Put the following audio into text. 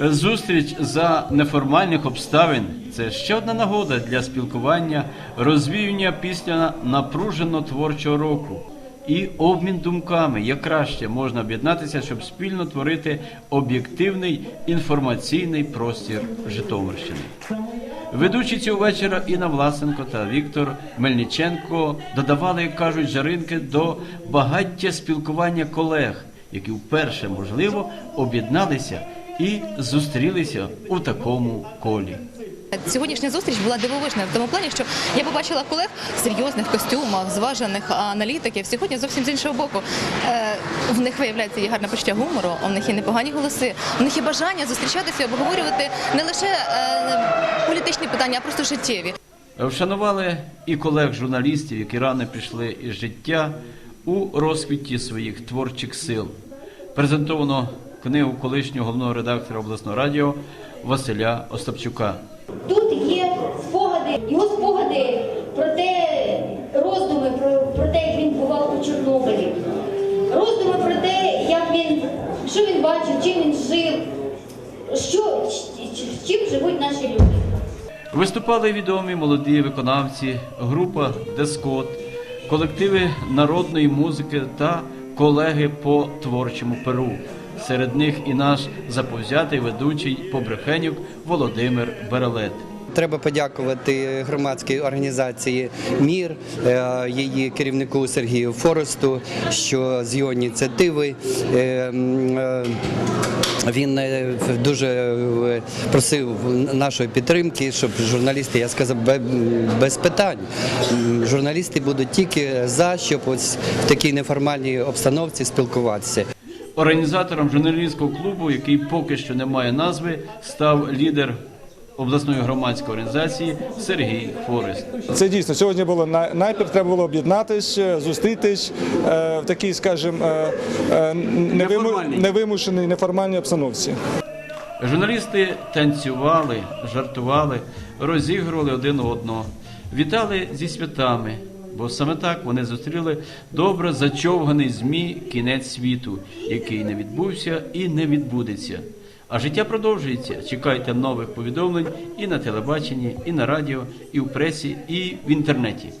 Зустріч за неформальних обставин це ще одна нагода для спілкування, розвіювання після напружено творчого року і обмін думками, як краще можна об'єднатися, щоб спільно творити об'єктивний інформаційний простір Житомирщини. Ведучі цього вечора Інна Власенко та Віктор Мельниченко додавали, як кажуть, жаринки до багаття спілкування колег, які вперше, можливо, об'єдналися і зустрілися у такому колі. Сьогоднішня зустріч була дивовижною в тому плані, що я побачила колег в серйозних костюмах, зважених аналітиків. Сьогодні зовсім з іншого боку. Е, в них виявляється є гарне почуття гумору, у них є непогані голоси, у них є бажання зустрічатися обговорювати не лише е, політичні питання, а просто життєві. Вшанували і колег журналістів, які рано пішли із життя у розквіті своїх творчих сил. Презентовано книгу колишнього головного редактора обласного радіо Василя Остапчука. Тут є спогади, його спогади про те, роздуми про, про те, як він бував у Чорнобилі, роздуми про те, як він, що він бачив, чим він жив, що, чим живуть наші люди. Виступали відомі молоді виконавці, група Дескот, колективи народної музики та колеги по творчому перу. Серед них і наш заповзятий ведучий Побрехенюк Володимир Берелет. Треба подякувати громадській організації Мір, е, її керівнику Сергію Форесту, що з його ініціативи. Він е, дуже е, просив нашої підтримки, щоб журналісти, я сказав, без питань. Журналісти будуть тільки за, щоб ось в такій неформальній обстановці спілкуватися. Організатором журналістського клубу, який поки що не має назви, став лідер обласної громадської організації Сергій Форест. Це дійсно сьогодні було най- найперше треба було об'єднатись, е, зустрітись е, в такій, скажімо, е, невимушеній неформальній обстановці. Журналісти танцювали, жартували, розігрували один одного, вітали зі святами, бо саме так вони зустріли добре зачовганий змі кінець світу, який не відбувся і не відбудеться. А життя продовжується. Чекайте нових повідомлень і на телебаченні, і на радіо, і в пресі, і в інтернеті.